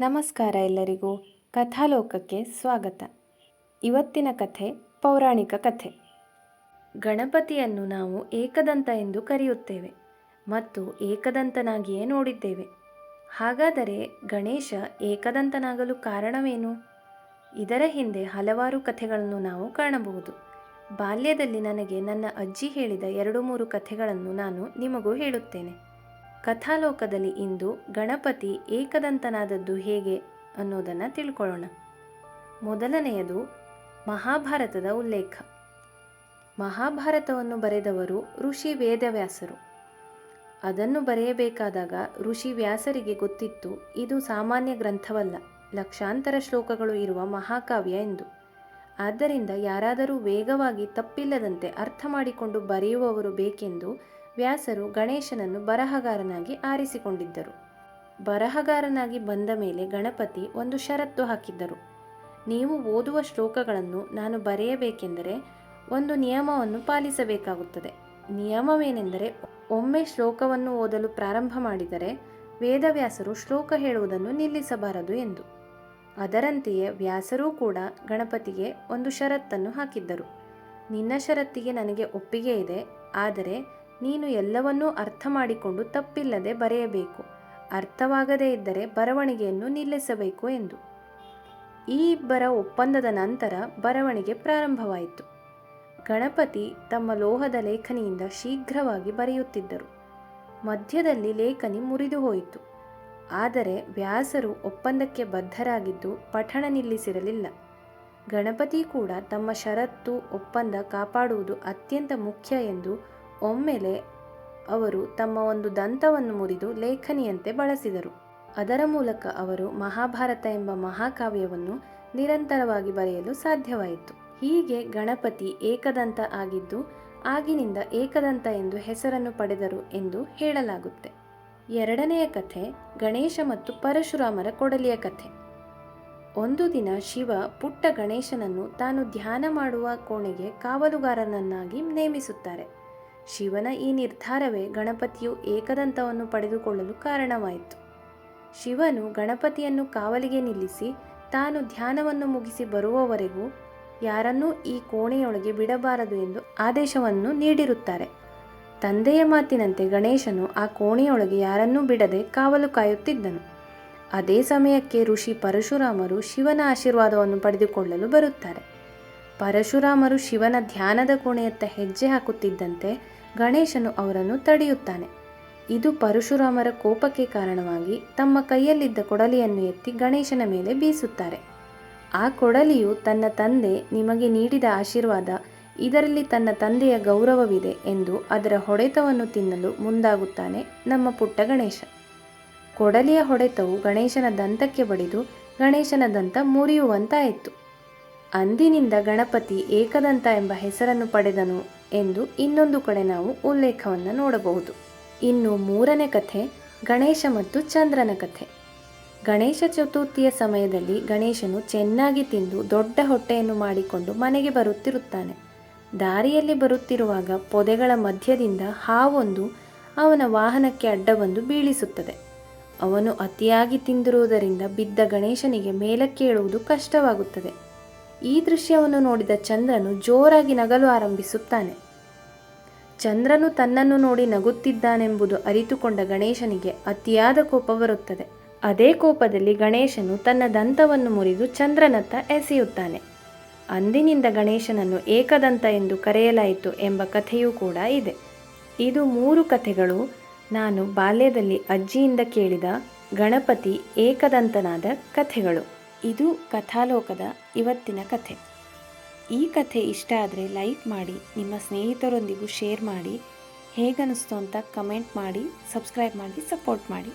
ನಮಸ್ಕಾರ ಎಲ್ಲರಿಗೂ ಕಥಾಲೋಕಕ್ಕೆ ಸ್ವಾಗತ. ಇವತ್ತಿನ ಕಥೆ ಪೌರಾಣಿಕ ಕಥೆ. ಗಣಪತಿಯನ್ನು ನಾವು ಏಕದಂತ ಎಂದು ಕರೆಯುತ್ತೇವೆ ಮತ್ತು ಏಕದಂತನಾಗಿಯೇ ನೋಡಿದ್ದೇವೆ. ಹಾಗಾದರೆ ಗಣೇಶ ಏಕದಂತನಾಗಲು ಕಾರಣವೇನು? ಇದರ ಹಿಂದೆ ಹಲವಾರು ಕಥೆಗಳನ್ನು ನಾವು ಕಾಣಬಹುದು. ಬಾಲ್ಯದಲ್ಲಿ ನನಗೆ ನನ್ನ ಅಜ್ಜಿ ಹೇಳಿದ ಎರಡು ಮೂರು ಕಥೆಗಳನ್ನು ನಾನು ನಿಮಗೂ ಹೇಳುತ್ತೇನೆ. ಕಥಾಲೋಕದಲ್ಲಿ ಇಂದು ಗಣಪತಿ ಏಕದಂತನಾದದ್ದು ಹೇಗೆ ಅನ್ನೋದನ್ನು ತಿಳ್ಕೊಳ್ಳೋಣ. ಮೊದಲನೆಯದು ಮಹಾಭಾರತದ ಉಲ್ಲೇಖ. ಮಹಾಭಾರತವನ್ನು ಬರೆದವರು ಋಷಿ ವೇದವ್ಯಾಸರು. ಅದನ್ನು ಬರೆಯಬೇಕಾದಾಗ ಋಷಿ ವ್ಯಾಸರಿಗೆ ಗೊತ್ತಿತ್ತು, ಇದು ಸಾಮಾನ್ಯ ಗ್ರಂಥವಲ್ಲ, ಲಕ್ಷಾಂತರ ಶ್ಲೋಕಗಳು ಇರುವ ಮಹಾಕಾವ್ಯ ಎಂದು. ಆದ್ದರಿಂದ ಯಾರಾದರೂ ವೇಗವಾಗಿ ತಪ್ಪಿಲ್ಲದಂತೆ ಅರ್ಥ ಮಾಡಿಕೊಂಡು ಬರೆಯುವವರು ಬೇಕೆಂದು ವ್ಯಾಸರು ಗಣೇಶನನ್ನು ಬರಹಗಾರನಾಗಿ ಆರಿಸಿಕೊಂಡಿದ್ದರು. ಬರಹಗಾರನಾಗಿ ಬಂದ ಮೇಲೆ ಗಣಪತಿ ಒಂದು ಷರತ್ತು ಹಾಕಿದ್ದರು. ನೀವು ಓದುವ ಶ್ಲೋಕಗಳನ್ನು ನಾನು ಬರೆಯಬೇಕೆಂದರೆ ಒಂದು ನಿಯಮವನ್ನು ಪಾಲಿಸಬೇಕಾಗುತ್ತದೆ. ನಿಯಮವೇನೆಂದರೆ ಒಮ್ಮೆ ಶ್ಲೋಕವನ್ನು ಓದಲು ಪ್ರಾರಂಭ ಮಾಡಿದರೆ ವೇದವ್ಯಾಸರು ಶ್ಲೋಕ ಹೇಳುವುದನ್ನು ನಿಲ್ಲಿಸಬಾರದು ಎಂದು. ಅದರಂತೆಯೇ ವ್ಯಾಸರೂ ಕೂಡ ಗಣಪತಿಗೆ ಒಂದು ಷರತ್ತನ್ನು ಹಾಕಿದ್ದರು. ನಿನ್ನ ಷರತ್ತಿಗೆ ನನಗೆ ಒಪ್ಪಿಗೆ ಇದೆ, ಆದರೆ ನೀನು ಎಲ್ಲವನ್ನೂ ಅರ್ಥ ಮಾಡಿಕೊಂಡು ತಪ್ಪಿಲ್ಲದೆ ಬರೆಯಬೇಕು. ಅರ್ಥವಾಗದೇ ಇದ್ದರೆ ಬರವಣಿಗೆಯನ್ನು ನಿಲ್ಲಿಸಬೇಕು ಎಂದು. ಈ ಇಬ್ಬರ ಒಪ್ಪಂದದ ನಂತರ ಬರವಣಿಗೆ ಪ್ರಾರಂಭವಾಯಿತು. ಗಣಪತಿ ತಮ್ಮ ಲೋಹದ ಲೇಖನಿಯಿಂದ ಶೀಘ್ರವಾಗಿ ಬರೆಯುತ್ತಿದ್ದರು. ಮಧ್ಯದಲ್ಲಿ ಲೇಖನಿ ಮುರಿದು ಹೋಯಿತು. ಆದರೆ ವ್ಯಾಸರು ಒಪ್ಪಂದಕ್ಕೆ ಬದ್ಧರಾಗಿದ್ದು ಪಠಣ ನಿಲ್ಲಿಸಿರಲಿಲ್ಲ. ಗಣಪತಿ ಕೂಡ ತಮ್ಮ ಷರತ್ತು ಒಪ್ಪಂದ ಕಾಪಾಡುವುದು ಅತ್ಯಂತ ಮುಖ್ಯ ಎಂದು ಒಮ್ಮೆಲೆ ಅವರು ತಮ್ಮ ಒಂದು ದಂತವನ್ನು ಮುರಿದು ಲೇಖನಿಯಂತೆ ಬಳಸಿದರು. ಅದರ ಮೂಲಕ ಅವರು ಮಹಾಭಾರತ ಎಂಬ ಮಹಾಕಾವ್ಯವನ್ನು ನಿರಂತರವಾಗಿ ಬರೆಯಲು ಸಾಧ್ಯವಾಯಿತು. ಹೀಗೆ ಗಣಪತಿ ಏಕದಂತ ಆಗಿದ್ದು, ಆಗಿನಿಂದ ಏಕದಂತ ಎಂದು ಹೆಸರನ್ನು ಪಡೆದರು ಎಂದು ಹೇಳಲಾಗುತ್ತೆ. ಎರಡನೆಯ ಕಥೆ ಗಣೇಶ ಮತ್ತು ಪರಶುರಾಮರ ಕೊಡಲಿಯ ಕಥೆ. ಒಂದು ದಿನ ಶಿವ ಪುಟ್ಟ ಗಣೇಶನನ್ನು ತಾನು ಧ್ಯಾನ ಮಾಡುವ ಕೋಣೆಗೆ ಕಾವಲುಗಾರನನ್ನಾಗಿ ನೇಮಿಸುತ್ತಾರೆ. ಶಿವನ ಈ ನಿರ್ಧಾರವೇ ಗಣಪತಿಯು ಏಕದಂತವನ್ನು ಪಡೆದುಕೊಳ್ಳಲು ಕಾರಣವಾಯಿತು. ಶಿವನು ಗಣಪತಿಯನ್ನು ಕಾವಲಿಗೆ ನಿಲ್ಲಿಸಿ ತಾನು ಧ್ಯಾನವನ್ನು ಮುಗಿಸಿ ಬರುವವರೆಗೂ ಯಾರನ್ನೂ ಈ ಕೋಣೆಯೊಳಗೆ ಬಿಡಬಾರದು ಎಂದು ಆದೇಶವನ್ನು ನೀಡಿರುತ್ತಾರೆ. ತಂದೆಯ ಮಾತಿನಂತೆ ಗಣೇಶನು ಆ ಕೋಣೆಯೊಳಗೆ ಯಾರನ್ನೂ ಬಿಡದೆ ಕಾವಲು ಕಾಯುತ್ತಿದ್ದನು. ಅದೇ ಸಮಯಕ್ಕೆ ಋಷಿ ಪರಶುರಾಮರು ಶಿವನ ಆಶೀರ್ವಾದವನ್ನು ಪಡೆದುಕೊಳ್ಳಲು ಬರುತ್ತಾರೆ. ಪರಶುರಾಮರು ಶಿವನ ಧ್ಯಾನದ ಕೋಣೆಯತ್ತ ಹೆಜ್ಜೆ ಹಾಕುತ್ತಿದ್ದಂತೆ ಗಣೇಶನು ಅವರನ್ನು ತಡೆಯುತ್ತಾನೆ. ಇದು ಪರಶುರಾಮರ ಕೋಪಕ್ಕೆ ಕಾರಣವಾಗಿ ತಮ್ಮ ಕೈಯಲ್ಲಿದ್ದ ಕೊಡಲಿಯನ್ನು ಎತ್ತಿ ಗಣೇಶನ ಮೇಲೆ ಬೀಸುತ್ತಾರೆ. ಆ ಕೊಡಲಿಯು ತನ್ನ ತಂದೆ ನಿಮಗೆ ನೀಡಿದ ಆಶೀರ್ವಾದ, ಇದರಲ್ಲಿ ತನ್ನ ತಂದೆಯ ಗೌರವವಿದೆ ಎಂದು ಅದರ ಹೊಡೆತವನ್ನು ತಿನ್ನಲು ಮುಂದಾಗುತ್ತಾನೆ ನಮ್ಮ ಪುಟ್ಟ ಗಣೇಶ. ಕೊಡಲಿಯ ಹೊಡೆತವು ಗಣೇಶನ ದಂತಕ್ಕೆ ಬಡಿದು ಗಣೇಶನ ದಂತ ಮುರಿಯುವಂತಾಯಿತು. ಅಂದಿನಿಂದ ಗಣಪತಿ ಏಕದಂತ ಎಂಬ ಹೆಸರನ್ನು ಪಡೆದನು ಎಂದು ಇನ್ನೊಂದು ಕಡೆ ನಾವು ಉಲ್ಲೇಖವನ್ನು ನೋಡಬಹುದು. ಇನ್ನು ಮೂರನೇ ಕಥೆ, ಗಣೇಶ ಮತ್ತು ಚಂದ್ರನ ಕಥೆ. ಗಣೇಶ ಚತುರ್ಥಿಯ ಸಮಯದಲ್ಲಿ ಗಣೇಶನು ಚೆನ್ನಾಗಿ ತಿಂದು ದೊಡ್ಡ ಹೊಟ್ಟೆಯನ್ನು ಮಾಡಿಕೊಂಡು ಮನೆಗೆ ಬರುತ್ತಿರುತ್ತಾನೆ. ದಾರಿಯಲ್ಲಿ ಬರುತ್ತಿರುವಾಗ ಪೊದೆಗಳ ಮಧ್ಯದಿಂದ ಹಾವೊಂದು ಅವನ ವಾಹನಕ್ಕೆ ಅಡ್ಡ ಬಂದು ಬೀಳಿಸುತ್ತದೆ. ಅವನು ಅತಿಯಾಗಿ ತಿಂದಿರುವುದರಿಂದ ಬಿದ್ದ ಗಣೇಶನಿಗೆ ಮೇಲಕ್ಕೇಳುವುದು ಕಷ್ಟವಾಗುತ್ತದೆ. ಈ ದೃಶ್ಯವನ್ನು ನೋಡಿದ ಚಂದ್ರನು ಜೋರಾಗಿ ನಗಲು ಆರಂಭಿಸುತ್ತಾನೆ. ಚಂದ್ರನು ತನ್ನನ್ನು ನೋಡಿ ನಗುತ್ತಿದ್ದಾನೆಂಬುದು ಅರಿತುಕೊಂಡ ಗಣೇಶನಿಗೆ ಅತಿಯಾದ ಕೋಪ ಬರುತ್ತದೆ. ಅದೇ ಕೋಪದಲ್ಲಿ ಗಣೇಶನು ತನ್ನ ದಂತವನ್ನು ಮುರಿದು ಚಂದ್ರನತ್ತ ಎಸೆಯುತ್ತಾನೆ. ಅಂದಿನಿಂದ ಗಣೇಶನನ್ನು ಏಕದಂತ ಎಂದು ಕರೆಯಲಾಯಿತು ಎಂಬ ಕಥೆಯೂ ಕೂಡ ಇದೆ. ಇದು ಮೂರು ಕಥೆಗಳು. ನಾನು ಬಾಲ್ಯದಲ್ಲಿ ಅಜ್ಜಿಯಿಂದ ಕೇಳಿದ ಗಣಪತಿ ಏಕದಂತನಾದ ಕಥೆಗಳು. ಇದು ಕಥಾಲೋಕದ ಇವತ್ತಿನ ಕಥೆ. ಈ ಕಥೆ ಇಷ್ಟ ಆದರೆ ಲೈಕ್ ಮಾಡಿ, ನಿಮ್ಮ ಸ್ನೇಹಿತರೊಂದಿಗೂ ಶೇರ್ ಮಾಡಿ, ಹೇಗನ್ನಿಸ್ತು ಅಂತ ಕಮೆಂಟ್ ಮಾಡಿ, ಸಬ್ಸ್ಕ್ರೈಬ್ ಮಾಡಿ, ಸಪೋರ್ಟ್ ಮಾಡಿ.